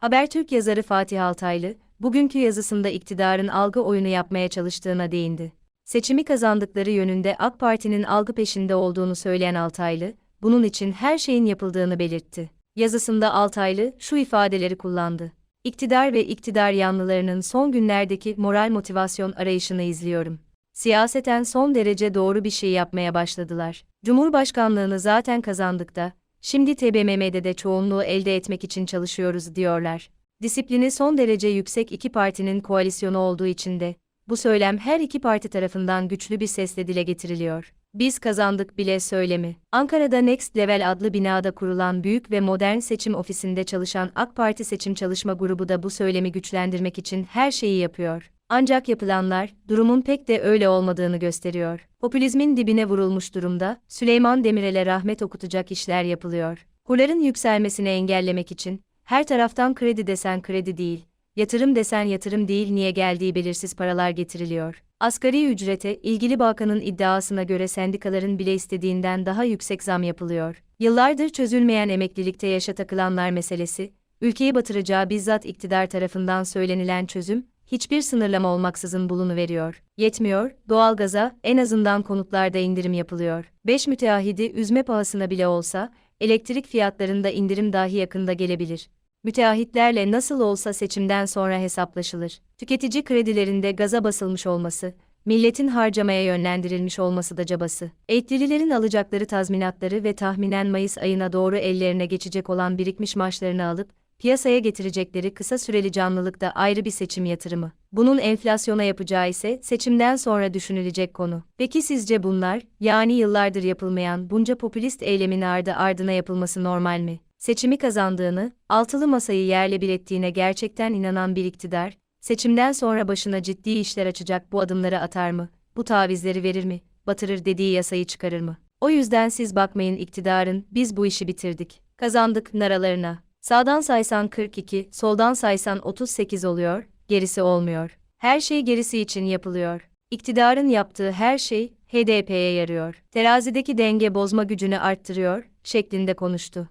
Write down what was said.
Habertürk yazarı Fatih Altaylı, bugünkü yazısında iktidarın algı oyunu yapmaya çalıştığına değindi. Seçimi kazandıkları yönünde AK Parti'nin algı peşinde olduğunu söyleyen Altaylı, bunun için her şeyin yapıldığını belirtti. Yazısında Altaylı şu ifadeleri kullandı. İktidar ve iktidar yanlılarının son günlerdeki moral motivasyon arayışını izliyorum. Siyaseten son derece doğru bir şey yapmaya başladılar. Cumhurbaşkanlığını zaten kazandık da, şimdi TBMM'de de çoğunluğu elde etmek için çalışıyoruz diyorlar. Disiplini son derece yüksek iki partinin koalisyonu olduğu için de, bu söylem her iki parti tarafından güçlü bir sesle dile getiriliyor. Biz kazandık bile söylemi. Ankara'da Next Level adlı binada kurulan büyük ve modern seçim ofisinde çalışan AK Parti Seçim Çalışma Grubu da bu söylemi güçlendirmek için her şeyi yapıyor. Ancak yapılanlar, durumun pek de öyle olmadığını gösteriyor. Popülizmin dibine vurulmuş durumda, Süleyman Demirel'e rahmet okutacak işler yapılıyor. Kurların yükselmesini engellemek için, her taraftan kredi desen kredi değil, yatırım desen yatırım değil niye geldiği belirsiz paralar getiriliyor. Asgari ücrete, ilgili bakanın iddiasına göre sendikaların bile istediğinden daha yüksek zam yapılıyor. Yıllardır çözülmeyen emeklilikte yaşa takılanlar meselesi, ülkeyi batıracağı bizzat iktidar tarafından söylenilen çözüm, hiçbir sınırlama olmaksızın bulunuveriyor. Yetmiyor, doğalgaza en azından konutlarda indirim yapılıyor. 5 müteahhidi üzme pahasına bile olsa, elektrik fiyatlarında indirim dahi yakında gelebilir. Müteahhitlerle nasıl olsa seçimden sonra hesaplaşılır. Tüketici kredilerinde gaza basılmış olması, milletin harcamaya yönlendirilmiş olması da cabası. Eğitlililerin alacakları tazminatları ve tahminen Mayıs ayına doğru ellerine geçecek olan birikmiş maaşlarını alıp, piyasaya getirecekleri kısa süreli canlılık da ayrı bir seçim yatırımı. Bunun enflasyona yapacağı ise seçimden sonra düşünülecek konu. Peki sizce bunlar, yani yıllardır yapılmayan bunca popülist eylemin ardı ardına yapılması normal mi? Seçimi kazandığını, altılı masayı yerle bir ettiğine gerçekten inanan bir iktidar, seçimden sonra başına ciddi işler açacak bu adımları atar mı, bu tavizleri verir mi, batırır dediği yasayı çıkarır mı? O yüzden siz bakmayın iktidarın, biz bu işi bitirdik, kazandık naralarına. Sağdan saysan 42, soldan saysan 38 oluyor, gerisi olmuyor. Her şey gerisi için yapılıyor. İktidarın yaptığı her şey HDP'ye yarıyor. Terazideki denge bozma gücünü arttırıyor şeklinde konuştu.